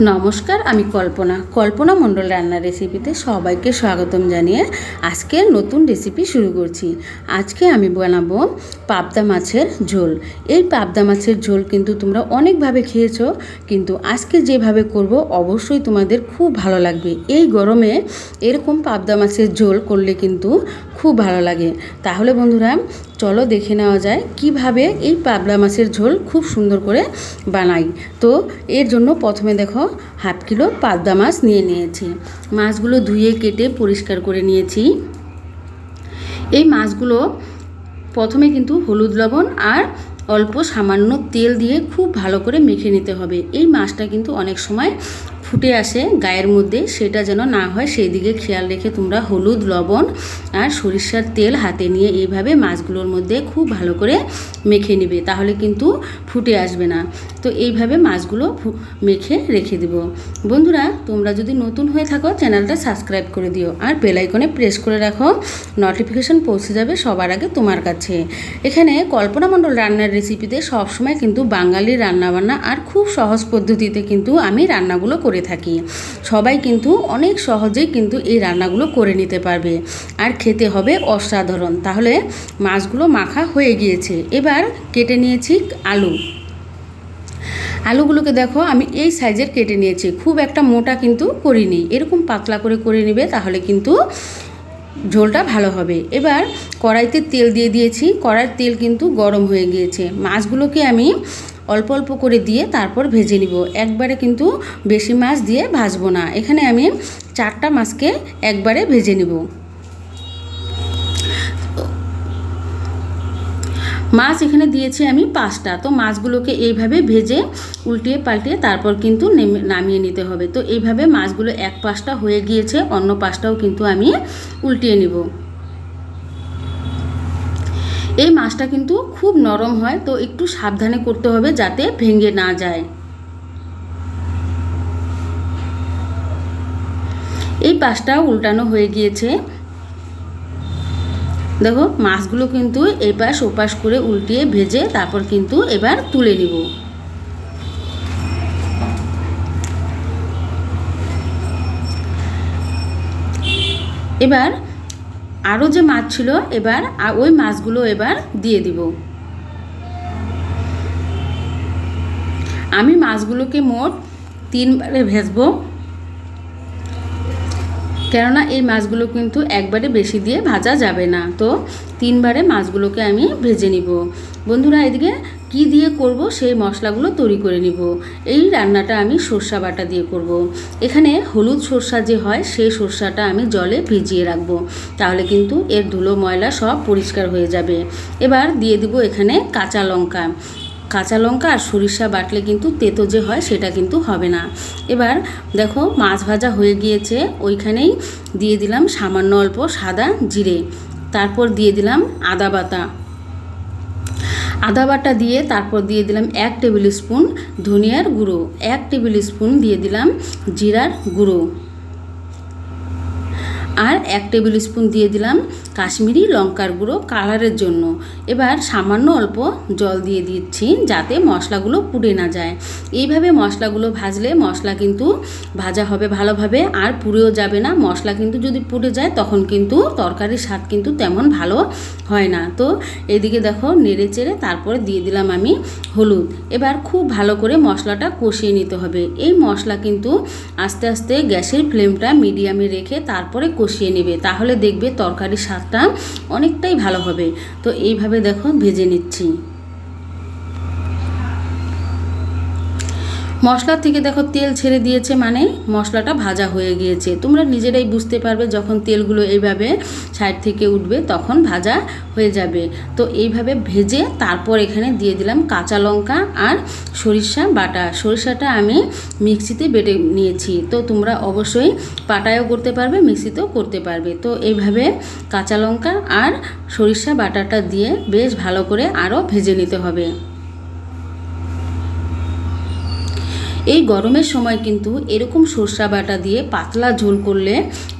নমস্কার, আমি কল্পনা। কল্পনা মণ্ডল রান্নার রেসিপিতে সবাইকে স্বাগতম জানিয়ে আজকে নতুন রেসিপি শুরু করছি। আজকে আমি বানাবো পাবদা মাছের ঝোল। এই পাবদা মাছের ঝোল কিন্তু তোমরা অনেকভাবে খেয়েছো, কিন্তু আজকে যেভাবে করব অবশ্যই তোমাদের খুব ভালো লাগবে। এই গরমে এরকম পাবদা মাছের ঝোল করলে কিন্তু খুব ভালো লাগে। তাহলে বন্ধুরা, চলো দেখে নেওয়া যায় কীভাবে এই পাবলা মাছের ঝোল খুব সুন্দর করে বানাই। তো এর জন্য প্রথমে দেখো, হাফ কিলো পাবদা মাছ নিয়ে নিয়েছি। মাছগুলো ধুয়ে কেটে পরিষ্কার করে নিয়েছি। এই মাছগুলো প্রথমে কিন্তু হলুদ লবণ আর অল্প সামান্য তেল দিয়ে খুব ভালো করে মেখে নিতে হবে। এই মাছটা কিন্তু অনেক সময় ফুটে আসে গায়ের মধ্যে, সেটা যেন না হয় সেই দিকে খেয়াল রেখে তোমরা হলুদ, লবণ আর সরিষার তেল হাতে নিয়ে এইভাবে মাছগুলোর মধ্যে খুব ভালো করে মেখে নিবে, তাহলে কিন্তু ফুটে আসবে না। তো এইভাবে মাছগুলো মেখে রেখে দেব। বন্ধুরা, তোমরা যদি নতুন হয়ে থাকো, চ্যানেলটা সাবস্ক্রাইব করে দিও আর বেলাইকনে প্রেস করে রাখো। নোটিফিকেশন পৌঁছে যাবে সবার আগে তোমার কাছে। এখানে কল্পনা মণ্ডল রান্নার রেসিপিতে সবসময় কিন্তু বাঙালির রান্নাবান্না আর খুব সহজ পদ্ধতিতে কিন্তু আমি রান্নাগুলো করে থাকি। সবাই কিন্তু অনেক সহজেই কিন্তু এই রান্নাগুলো করে নিতে পারবে। আর খেতে হবে অসাধারণ। তাহলে মাছগুলো মাখা হয়ে গিয়েছে। এবার কেটে নিয়েছি আলু। আলুগুলোকে দেখো, আমি এই সাইজের কেটে নিয়েছি। খুব একটা মোটা কিন্তু করিনি। এরকম পাতলা করে করে নেবে তাহলে কিন্তু ঝোলটা ভালো হবে। এবার কড়াইতে তেল দিয়ে দিয়েছি। কড়াইয়ের তেল কিন্তু গরম হয়ে গিয়েছে। মাছগুলোকে আমি অল্প অল্প করে দিয়ে তারপর ভেজে নিব। একবারে কিন্তু বেশি মাছ দিয়ে ভাজবো না। এখানে আমি চারটা মাছকে একবারে ভেজে নিব। মাছ এখানে দিয়েছি আমি পাঁচটা। তো মাছগুলোকে এইভাবে ভেজে, উল্টিয়ে পাল্টিয়ে তারপর কিন্তু নামিয়ে নিতে হবে। তো এইভাবে মাছগুলো এক পাশটা হয়ে গিয়েছে, অন্য পাশটাও কিন্তু আমি উল্টিয়ে নিব। এই মাছটা কিন্তু খুব নরম হয়, তো একটু সাবধানে করতে হবে যাতে ভেঙে না যায়। এই পাশটাও উল্টানো হয়ে গিয়েছে। দেখো, মাছগুলো কিন্তু এপাশ ওপাশ করে উল্টিয়ে ভেজে তারপর কিন্তু এবার তুলে নিব। এবার আরও যে মাছ ছিল, এবার ওই মাছগুলো এবার দিয়ে দিব। আমি মাছগুলোকে মোট তিনবারে ভেজবো। কেননা এই মাছগুলো কিন্তু একবারে বেশি দিয়ে ভাজা যাবে না। তো তিনবারে মাছগুলোকে আমি ভেজে নিব। বন্ধুরা, এদিকে কি দিয়ে করব সেই মশলাগুলো তৈরি করে নিব। এই রান্নাটা আমি সর্ষা বাটা দিয়ে করব। এখানে হলুদ সর্ষা যে হয়, সেই সর্ষাটা আমি জলে ভিজিয়ে রাখব। তাহলে কিন্তু এর ধুলো ময়লা সব পরিষ্কার হয়ে যাবে। এবার দিয়ে দিব এখানে কাঁচা লঙ্কা। কাঁচা লঙ্কা আর সরিষা বাটলে কিন্তু তেতো যে হয় সেটা কিন্তু হবে না। এবার দেখো মাছ ভাজা হয়ে গিয়েছে, ওইখানেই দিয়ে দিলাম সামান্য অল্প সাদা জিরে। তারপর দিয়ে দিলাম আদা বাটা। আদা বাটা দিয়ে তারপর দিয়ে দিলাম এক টেবিল স্পুন ধনিয়ার গুঁড়ো। এক টেবিল স্পুন দিয়ে দিলাম জিরার গুঁড়ো। আর এক টেবিল স্পুন দিয়ে দিলাম কাশ্মীরি লঙ্কার গুঁড়ো কালারের জন্য। এবার সামান্য অল্প জল দিয়ে দিচ্ছি যাতে মশলাগুলো পুড়ে না যায়। এইভাবে মশলাগুলো ভাজলে মশলা কিন্তু ভাজা হবে ভালোভাবে আর পুড়েও যাবে না। মশলা কিন্তু যদি পুড়ে যায় তখন কিন্তু তরকারির স্বাদ কিন্তু তেমন ভালো হয় না। তো এদিকে দেখো নেড়ে চেড়ে তারপরে দিয়ে দিলাম আমি হলুদ। এবার খুব ভালো করে মশলাটা কষিয়ে নিতে হবে। এই মশলা কিন্তু আস্তে আস্তে গ্যাসের ফ্লেমটা মিডিয়ামে রেখে তারপরে কষিয়ে নেবে তাহলে দেখবে তরকারির স্বাদটা অনেকটাই ভালো হবে। তো এইভাবে দেখো ভেজে নিচ্ছি। মশলা থেকে দেখো তেল ছেড়ে দিয়েছে মানে মশলাটা ভাজা হয়ে গিয়েছে। তোমরা নিজেরাই বুঝতে পারবে যখন তেলগুলো এইভাবে সাইড থেকে উঠবে তখন ভাজা হয়ে যাবে। তো এইভাবে ভেজে তারপর এখানে দিয়ে দিলাম কাঁচা লঙ্কা আর সরিষা বাটা। সরিষাটা আমি মিক্সিতে বেটে নিয়েছি। তো তোমরা অবশ্যই পাটায়ও করতে পারবে, মিক্সিতেও করতে পারবে। তো এইভাবে কাঁচা লঙ্কা আর সরিষা বাটাটা দিয়ে বেশ ভালো করে আরও ভেজে নিতে হবে। এই গরমের সময় কিন্তু এরকম সর্ষা বাটা দিয়ে পাতলা ঝোল করলে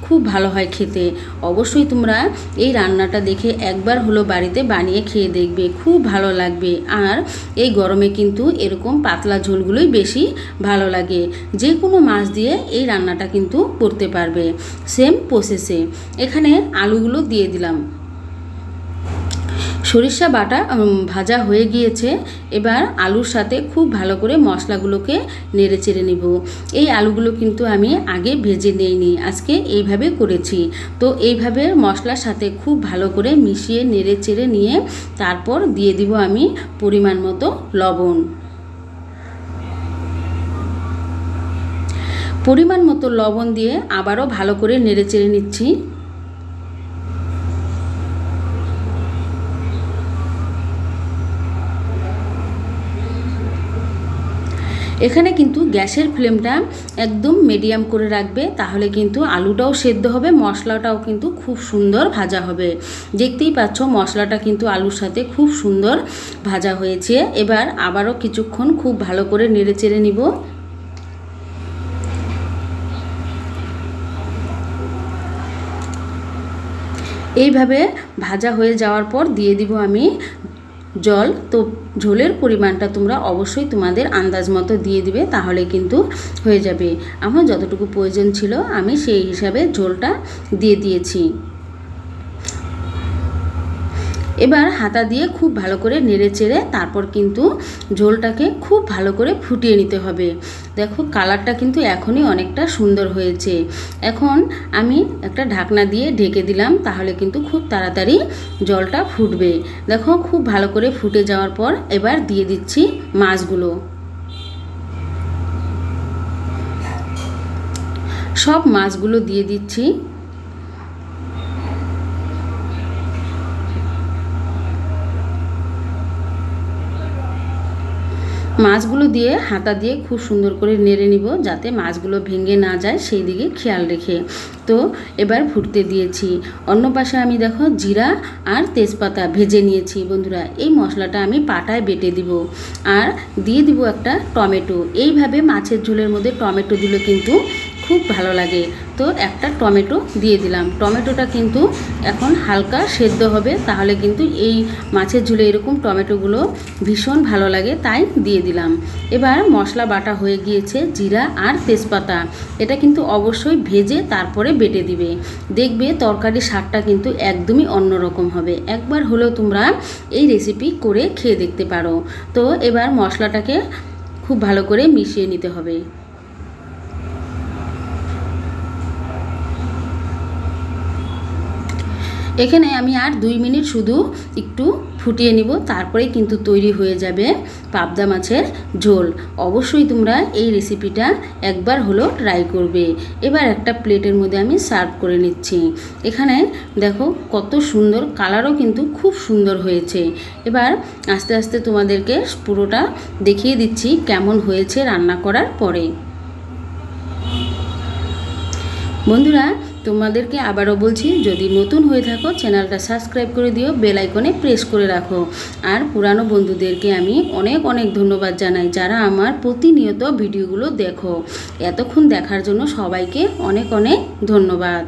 খুব ভালো হয় খেতে। অবশ্যই তোমরা এই রান্নাটা দেখে একবার হলো বাড়িতে বানিয়ে খেয়ে দেখবে, খুব ভালো লাগবে। আর এই গরমে কিন্তু এরকম পাতলা ঝোলগুলোই বেশি ভালো লাগে। যে কোনো মাছ দিয়ে এই রান্নাটা কিন্তু করতে পারবে। সেম প্রসেসে এখানে আলুগুলো দিয়ে দিলাম। সরিষা বাটা ভাজা হয়ে গিয়েছে। এবার আলুর সাথে খুব ভালো করে মশলাগুলোকে নেড়ে চেড়ে নিব। এই আলুগুলো কিন্তু আমি আগে ভেজে নেইনি, আজকে এইভাবে করেছি। তো এইভাবে মশলার সাথে খুব ভালো করে মিশিয়ে নেড়ে চেড়ে নিয়ে তারপর দিয়ে দিব আমি পরিমাণ মতো লবণ। পরিমাণ মতো লবণ দিয়ে আবারও ভালো করে নেড়ে চেড়ে নিচ্ছি। এখানে কিন্তু গ্যাসের ফ্লেমটা একদম মিডিয়াম করে রাখবে, তাহলে কিন্তু আলুটাও সেদ্ধ হবে, মশলাটাও কিন্তু খুব সুন্দর ভাজা হবে। দেখতেই পাচ্ছ মশলাটা কিন্তু আলুর সাথে খুব সুন্দর ভাজা হয়েছে। এবার আবারও কিছুক্ষণ খুব ভালো করে নেড়ে চেড়ে নিব। এইভাবে ভাজা হয়ে যাওয়ার পর দিয়ে দিব আমি জল, তো ঝোলের পরিমাণটা তোমরা অবশ্যই তোমাদের আন্দাজ মতো দিয়ে দিবে, তাহলে কিন্তু হয়ে যাবে। আমার যতটুকু প্রয়োজন ছিল, আমি সেই হিসাবে ঝোলটা দিয়ে দিয়েছি। এবার হাতা দিয়ে খুব ভালো করে নেড়ে চেড়ে তারপর কিন্তু ঝোলটাকে খুব ভালো করে ফুটিয়ে নিতে হবে। দেখো কালারটা কিন্তু এখনই অনেকটা সুন্দর হয়েছে। এখন আমি একটা ঢাকনা দিয়ে ঢেকে দিলাম, তাহলে কিন্তু খুব তাড়াতাড়ি জলটা ফুটবে। দেখো খুব ভালো করে ফুটে যাওয়ার পর এবার দিয়ে দিচ্ছি মাছগুলো। সব মাছগুলো দিয়ে দিচ্ছি। মাছগুলো দিয়ে হাতা দিয়ে খুব সুন্দর করে নেড়ে নিব যাতে মাছগুলো ভেঙে না যায়, সেই দিকে খেয়াল রেখে। তো এবার ফুটতে দিয়েছি। অন্য পাশে আমি দেখো জিরা আর তেজপাতা ভেজে নিয়েছি। বন্ধুরা, এই মশলাটা আমি পাটায় বেটে দিব আর দিয়ে দিব একটা টমেটো। এইভাবে মাছের ঝোলের মধ্যে টমেটো দিলে কিন্তু খুব ভালো লাগে। তো একটা টমেটো দিয়ে দিলাম। টমেটোটা কিন্তু এখন হালকা সেদ্ধ হবে। তাহলে কিন্তু এই মাছের ঝোলে এরকম টমেটোগুলো ভীষণ ভালো লাগে, তাই দিয়ে দিলাম। এবার মশলা বাটা হয়ে গিয়েছে জিরা আর তেজপাতা। এটা কিন্তু অবশ্যই ভেজে তারপরে বেটে দিবে। দেখবে তরকারি স্বাদটা কিন্তু একদমই অন্যরকম হবে। একবার হলেও তোমরা এই রেসিপি করে খেয়ে দেখতে পারো। তো এবার মশলাটাকে খুব ভালো করে মিশিয়ে নিতে হবে। এখানে আমি আর দুই মিনিট শুধু একটু ফুটিয়ে নিব তারপরেই কিন্তু তৈরি হয়ে যাবে পাবদা মাছের ঝোল। অবশ্যই তোমরা এই রেসিপিটা একবার হলো ট্রাই করবে। এবার একটা প্লেটের মধ্যে আমি সার্ভ করে নিচ্ছি। এখানে দেখো কত সুন্দর কালারও কিন্তু খুব সুন্দর হয়েছে। এবার আস্তে আস্তে তোমাদেরকে পুরোটা দেখিয়ে দিচ্ছি কেমন হয়েছে রান্না করার পরে। বন্ধুরা, তোমাদেরকে আবারও বলছি, যদি নতুন হয়ে থাকো, চ্যানেলটা সাবস্ক্রাইব করে দিও, বেল আইকনে প্রেস করে রাখো। আর পুরানো বন্ধুদেরকে আমি অনেক অনেক ধন্যবাদ জানাই, যারা আমার প্রতিনিয়ত ভিডিওগুলো দেখো। এতক্ষণ দেখার জন্য সবাইকে অনেক অনেক ধন্যবাদ।